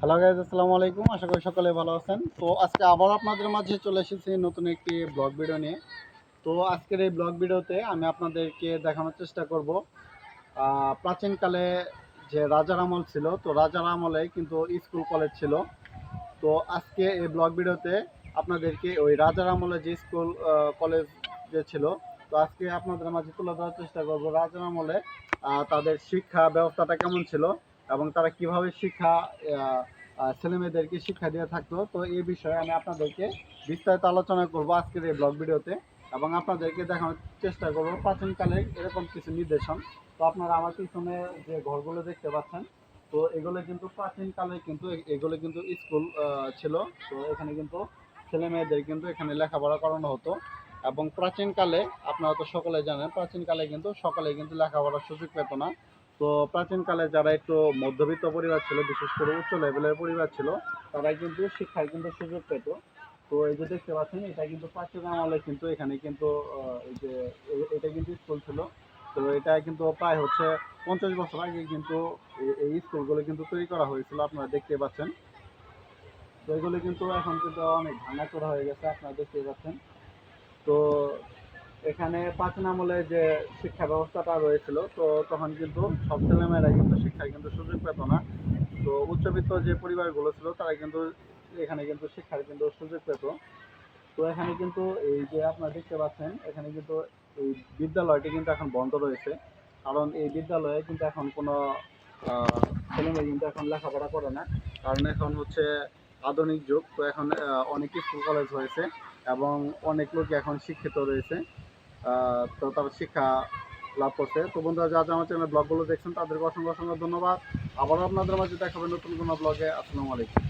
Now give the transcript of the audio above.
Hello guys আসসালামু আলাইকুম। আশা করি সকলে ভালো আছেন। তো আজকে আবার আপনাদের মাঝে চলে এসেছি নতুন একটি ব্লগ ভিডিও নিয়ে। তো আজকের এই ব্লগ ভিডিওতে আমি আপনাদেরকে দেখানোর চেষ্টা করব। প্রাচীনকালে যে রাজার আমল ছিল, তো রাজার আমলে কিন্তু স্কুল, কলেজ ছিল। তো আজকে এই ব্লগ ভিডিওতে আপনাদেরকে ওই রাজার আমলে যে স্কুল কলেজ যে ছিল, তো আজকে আপনাদের মাঝে তুলে ধরার চেষ্টা করব। রাজার আমলে তাদের শিক্ষা ব্যবস্থাটা কেমন ছিল এবং তারা কীভাবে শিক্ষা ছেলেমেয়েদেরকে শিক্ষা দিয়ে থাকতো, তো এই বিষয়ে আমি আপনাদেরকে বিস্তারিত আলোচনা করব আজকের এই ব্লগ ভিডিওতে এবং আপনাদেরকে দেখানোর চেষ্টা করব প্রাচীনকালের এরকম কিছু নির্দেশন তো আপনারা আমার পিছনে যে ঘরগুলো দেখতে পাচ্ছেন, তো এগুলো কিন্তু প্রাচীনকালে কিন্তু এগুলো কিন্তু স্কুল ছিল। তো এখানে কিন্তু ছেলে মেয়েদের কিন্তু এখানে লেখাপড়া করানো হতো এবং প্রাচীনকালে, আপনারা তো সকলে জানেন, প্রাচীনকালে কিন্তু সকলে কিন্তু লেখাপড়ার সুযোগ পেত না। তো প্রাচীনকালে যারা একটু মধ্যবিত্ত পরিবার ছিল, বিশেষ করে উচ্চ লেভেলের পরিবার ছিল, তারাই কিন্তু শিক্ষার কিন্তু সুযোগ পেত। তো এই যে দেখতে পাচ্ছেন, এটা কিন্তু প্রাচীন আমলে কিন্তু এখানে কিন্তু এই যে এটা কিন্তু স্কুল ছিল। তো এটা কিন্তু প্রায় হচ্ছে পঞ্চাশ বছর আগে কিন্তু এই- স্কুলগুলো কিন্তু তৈরি করা হয়েছিল, আপনারা দেখতে পাচ্ছেন। তো এগুলো কিন্তু এখন কিন্তু অনেক ভাঙা চোরা হয়ে গেছে, আপনারা দেখতে পাচ্ছেন। তো এখানে প্রাচীন আমলে যে শিক্ষা ব্যবস্থাটা রয়েছিল, তো তখন কিন্তু সব ছেলেমেয়েরা কিন্তু শিক্ষায় কিন্তু সুযোগ পেত না। তো উচ্চবিত্ত যে পরিবারগুলো ছিল তারা কিন্তু এখানে কিন্তু শিক্ষার কিন্তু সুযোগ পেত। তো এখানে কিন্তু এই যে আপনারা দেখতে পাচ্ছেন, এখানে কিন্তু এই বিদ্যালয়টি কিন্তু এখন বন্ধ রয়েছে। কারণ এই বিদ্যালয়ে কিন্তু এখন কোনো ছেলেমেয়ে কিন্তু এখন লেখাপড়া করে না। কারণ এখন হচ্ছে আধুনিক যুগ, তো এখন অনেক স্কুল কলেজ হয়েছে এবং অনেক লোক এখন শিক্ষিত রয়েছে। তো তারা শিক্ষা লাভ করছে। তো বন্ধুরা যা যা আমার চ্যানেল ব্লগগুলো দেখছেন, তাদেরকে অসংখ্য অসংখ্য ধন্যবাদ। আবারও আপনাদের মাঝে দেখাবেন নতুন কোনো ব্লগে আসসালামু আলাইকুম।